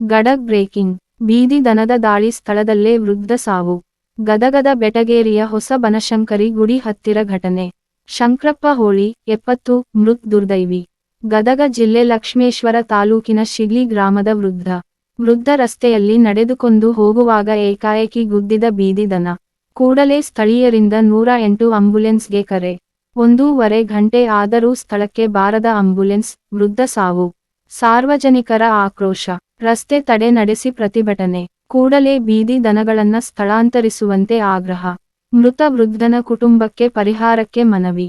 ಗಡಗ್ breaking. ಬೀದಿ ದನದ ದಾಳಿ ಸ್ಥಳದಲ್ಲೇ ವೃದ್ಧ ಸಾವು. ಗದಗದ ಬೆಟಗೇರಿಯ ಹೊಸ ಬನಶಂಕರಿ ಗುಡಿ ಹತ್ತಿರ ಘಟನೆ. ಶಂಕ್ರಪ್ಪ ಹೋಳಿ, ಎಪ್ಪತ್ತು ಮೃತ್ ದುರ್ದೈವಿ. ಗದಗ ಜಿಲ್ಲೆ ಲಕ್ಷ್ಮೇಶ್ವರ ತಾಲೂಕಿನ ಶಿಗ್ಲಿ ಗ್ರಾಮದ ವೃದ್ಧ. ವೃದ್ಧ ರಸ್ತೆಯಲ್ಲಿ ನಡೆದುಕೊಂಡು ಹೋಗುವಾಗ ಏಕಾಏಕಿ ಗುದ್ದಿದ ಬೀದಿ ದನ. ಕೂಡಲೇ ಸ್ಥಳೀಯರಿಂದ ನೂರ ಎಂಟು ಆಂಬ್ಯುಲೆನ್ಸ್ಗೆ ಕರೆ. ಒಂದೂವರೆ ಗಂಟೆ ಆದರೂ ಸ್ಥಳಕ್ಕೆ ಬಾರದ ಆಂಬ್ಯುಲೆನ್ಸ್ ವೃದ್ಧ ಸಾವು. ಸಾರ್ವಜನಿಕರ ಆಕ್ರೋಶ, ರಸ್ತೆ ತಡೆ ನಡೆಸಿ ಪ್ರತಿಭಟನೆ, ಕೂಡಲೇ ಬೀದಿ ದನಗಳನ್ನ ಸ್ಥಳಾಂತರಿಸುವಂತೆ ಆಗ್ರಹ, ಮೃತ ವೃದ್ಧನ ಕುಟುಂಬಕ್ಕೆ ಪರಿಹಾರಕ್ಕೆ ಮನವಿ.